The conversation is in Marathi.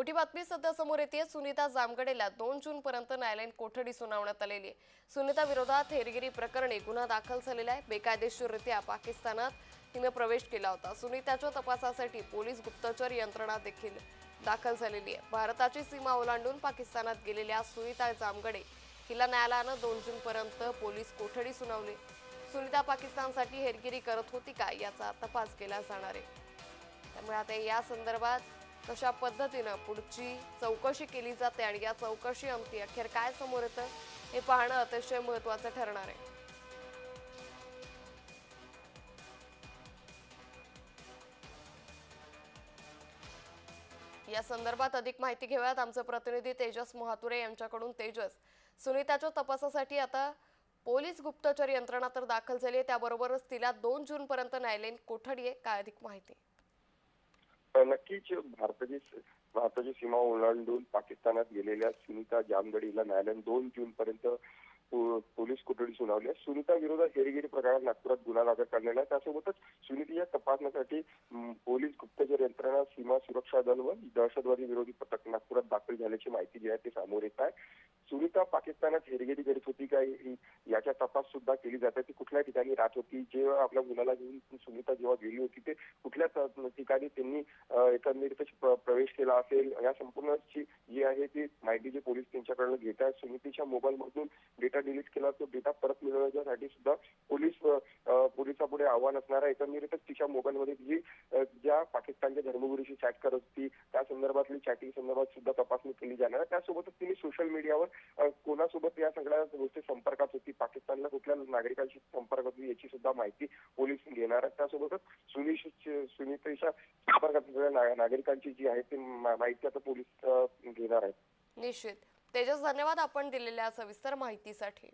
मोठी बातमी सध्या समोर येते सुनीता जामगडेला दोन जून पर्यंत न्यायालयीन कोठडी सुनावण्यात आलेली आहे. सुनीता विरोधात हेरगिरी प्रकरणी गुन्हा दाखल झालेला आहे. बेकायदेशीररित्या पाकिस्तानात तिनं प्रवेश केला होता. सुनीताच्या तपासासाठी पोलीस गुप्तचर यंत्रणा देखील दाखल झालेली आहे. भारताची सीमा ओलांडून पाकिस्तानात गेलेल्या सुनीता जामगडे हिला न्यायालयानं दोन जून पर्यंत पोलीस कोठडी सुनावली. सुनीता पाकिस्तानसाठी हेरगिरी करत होती का याचा तपास केला जाणार आहे. त्यामुळे आता या संदर्भात कशा पद्धतीनं पुढची चौकशी केली जाते आणि या चौकशी अंती अखेर काय समोर येतं हे पाहणं अतिशय महत्वाचं ठरणार आहे. या संदर्भात अधिक माहिती घेऊयात आमचे प्रतिनिधी तेजस महातुरे यांच्याकडून. तेजस सुनीताच्या तपासासाठी आता पोलीस गुप्तचर यंत्रणा तर दाखल झाली आहे त्याबरोबरच तिला दोन जून पर्यंत न्यायालयीन कोठडी आहे. काय अधिक माहिती? नक्कीच भारताची भारताची सीमा ओलांडून पाकिस्तानात गेलेल्या सुनीता जामगडीला न्यायालयाने दोन जून पर्यंत पोलीस कोठडी सुनावली. आहे सुनीता विरोधात हेरगिरी प्रकरणात नागपुरात गुन्हा दाखल करण्यात आहे त्यासोबतच सुनीतीच्या तपासण्यासाठी पोलीस गुप्तचर यंत्रणा सीमा सुरक्षा दल व दहशतवादी विरोधी पथक नागपुरात दाखल झाल्याची माहिती जी आहे ती समोर येत आहे. सुनीता पाकिस्तानात हेरगिरी करीत होती का? याचा तपास सुद्धा केली जाते ती कुठल्या ठिकाणी राहत होती? जेव्हा आपल्या मुलाला घेऊन सुनीता जेव्हा गेली होती ते कुठल्या ठिकाणी त्यांनी अ, निरपेक्ष प्रवेश केला असेल. या संपूर्णची जी आहे ती माहिती जी पोलीस त्यांच्याकडनं घेत आहेत सुनीतीच्या मोबाईल मधून डेटा डिलीट केला तो डेटा परत मिळवण्यासाठी सुद्धा पोलीस पोलिसापुढे आव्हान असणार आहे एकंदरीतच तिच्या मोबाईलमध्ये जी ज्या पाकिस्तानच्या धर्मगुरूशी चॅट करत होती त्या संदर्भातली चॅटिंग संदर्भात सुद्धा तपासणी केली जाणार. आहे त्यासोबतच तिने सोशल मीडियावर कोणासोबत या सगळ्या गोष्टी संपर्कात होती पाकिस्तानला कुठल्या नागरिकांशी संपर्क होती याची सुद्धा माहिती पोलीस घेणार आहेत. त्यासोबतच सुनिश सुनीतेच्या संपर्कात असलेल्या नागरिकांची जी आहे ती माहिती आता पोलीस घेणार आहेत. निश्चित. तेजस धन्यवाद आपण दिलेल्या सविस्तर माहितीसाठी.